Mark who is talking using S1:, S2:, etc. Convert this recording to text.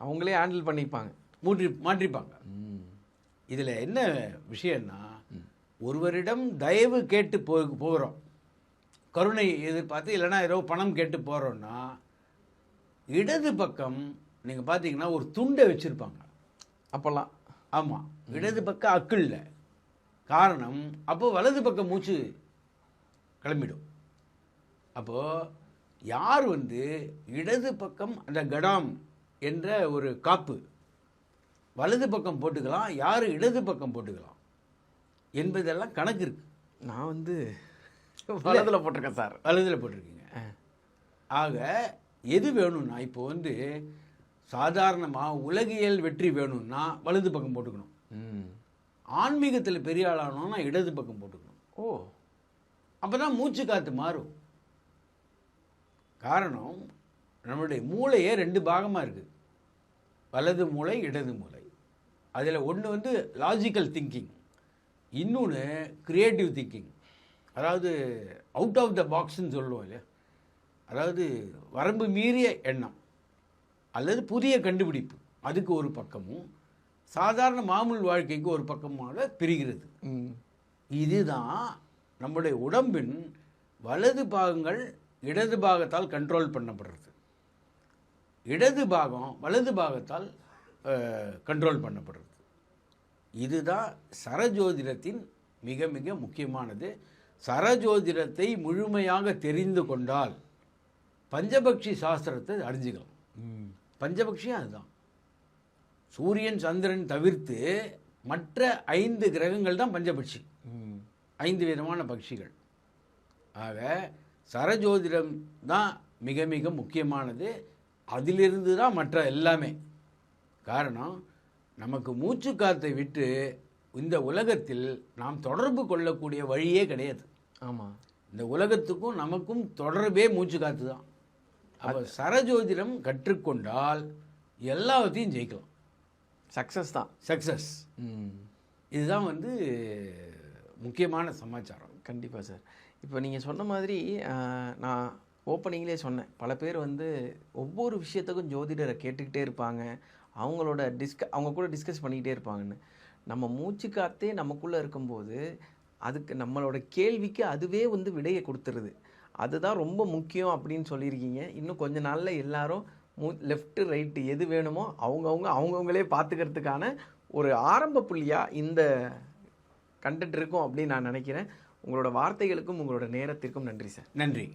S1: அவங்களே ஹேண்டில் பண்ணிப்பாங்க.
S2: மூற்றி மாற்றிப்பாங்க.
S1: ம்.
S2: இதில் என்ன விஷயம்னா ஒருவரிடம் தயவு கேட்டு போ போகிறோம் கருணை எதிர்பார்த்து இல்லைன்னா ஏதோ பணம் கேட்டு போகிறோன்னா இடது பக்கம் நீங்கள் பார்த்தீங்கன்னா ஒரு துண்டை வச்சுருப்பாங்க.
S1: அப்போல்லாம்.
S2: ஆமாம் இடது பக்கம் அக்கில்ல. காரணம் அப்போ வலது பக்கம் மூச்சு கிளம்பிடும். அப்போது யார் வந்து இடது பக்கம் அந்த கடாம் என்ற ஒரு காப்பு. வலது பக்கம் போட்டுக்கலாம் யார் இடது பக்கம் போட்டுக்கலாம் என்பதெல்லாம் கணக்கு இருக்கு.
S1: நான் வந்து வலதில் போட்டிருக்கேன் சார்.
S2: வலதில் போட்டிருக்கீங்க. ஆக எது வேணும்னா இப்போ வந்து சாதாரணமாக உலகியல் வெற்றி வேணும்னா வலது பக்கம் போட்டுக்கணும்.
S1: ம்.
S2: ஆன்மீகத்தில் பெரிய ஆளானோன்னா இடது பக்கம் போட்டுக்கணும்.
S1: ஓ.
S2: அப்போ தான் மூச்சு காற்று மாறும். காரணம் நம்மளுடைய மூளையே ரெண்டு பாகமாக இருக்குது வலது மூளை இடது மூளை. அதில் ஒன்று வந்து லாஜிக்கல் திங்கிங் இன்னொன்று கிரியேட்டிவ் திங்கிங் அதாவது அவுட் ஆஃப் த பாக்ஸ்ன்னு சொல்லுவோம் இல்லையா? அதாவது வரம்பு மீறிய எண்ணம். அல்லது புதிய கண்டுபிடிப்பு. அதுக்கு ஒரு பக்கமும் சாதாரண மாமூல் வாழ்க்கைக்கு ஒரு பக்கமாக பிரிகிறது. இதுதான் நம்முடைய உடம்பின் வலது பாகங்கள் இடது பாகத்தால் கண்ட்ரோல் பண்ணப்படுறது. இடது பாகம் வலது பாகத்தால் கண்ட்ரோல் பண்ணப்படுறது. இதுதான் சரஜோதிடத்தின் மிக மிக முக்கியமானது. சரஜோதிடத்தை முழுமையாக தெரிந்து கொண்டால் பஞ்சபக்ஷி சாஸ்திரத்தை அறிஞ்சுக்கலாம். பஞ்சபக்ஷியும் அதுதான். சூரியன் சந்திரன் தவிர்த்து மற்ற ஐந்து கிரகங்கள் தான் பஞ்சபட்சி
S1: ம்.
S2: ஐந்து விதமான பட்சிகள் ஆக சரஜோதிடம் தான் மிக மிக முக்கியமானது. அதிலிருந்து தான் மற்ற எல்லாமே. காரணம் நமக்கு மூச்சு காத்தை விட்டு இந்த உலகத்தில் நாம் தொடர்பு கொள்ளக்கூடிய வழியே கிடையாது.
S1: ஆமாம்
S2: இந்த உலகத்துக்கும் நமக்கும் தொடர்பே மூச்சு காத்து தான் அப்போ சரஜோதிடம் கற்றுக்கொண்டால் எல்லாத்தையும் ஜெயிக்கலாம்.
S1: சக்ஸஸ் தான்.
S2: சக்ஸஸ் இதுதான் வந்து முக்கியமான சமாச்சாரம்.
S1: கண்டிப்பாக சார். இப்போ நீங்கள் சொன்ன மாதிரி நான் ஓப்பனிங்லேயே சொன்னேன். பல பேர் வந்து ஒவ்வொரு விஷயத்துக்கும் ஜோதிடரை கேட்டுக்கிட்டே இருப்பாங்க. அவங்களோட டிஸ்க அவங்க கூட டிஸ்கஸ் பண்ணிக்கிட்டே இருப்பாங்கன்னு. நம்ம மூச்சு காத்தே நமக்குள்ளே இருக்கும்போது அதுக்கு நம்மளோட கேள்விக்கு அதுவே வந்து விடையை கொடுத்துருது. அதுதான் ரொம்ப முக்கியம் அப்படின்னு சொல்லியிருக்கீங்க. இன்னும் கொஞ்ச நாளில் எல்லாரும் மூ லெஃப்ட்டு ரைட்டு எது வேணுமோ அவங்கவுங்க அவங்கவுங்களே பார்த்துக்கிறதுக்கான ஒரு ஆரம்ப புள்ளியாக இந்த கண்டென்ட் இருக்கும் அப்படின்னு நான் நினைக்கிறேன். உங்களோட வார்த்தைகளுக்கும் உங்களோட நேரத்திற்கும் நன்றி சார்.
S2: நன்றி.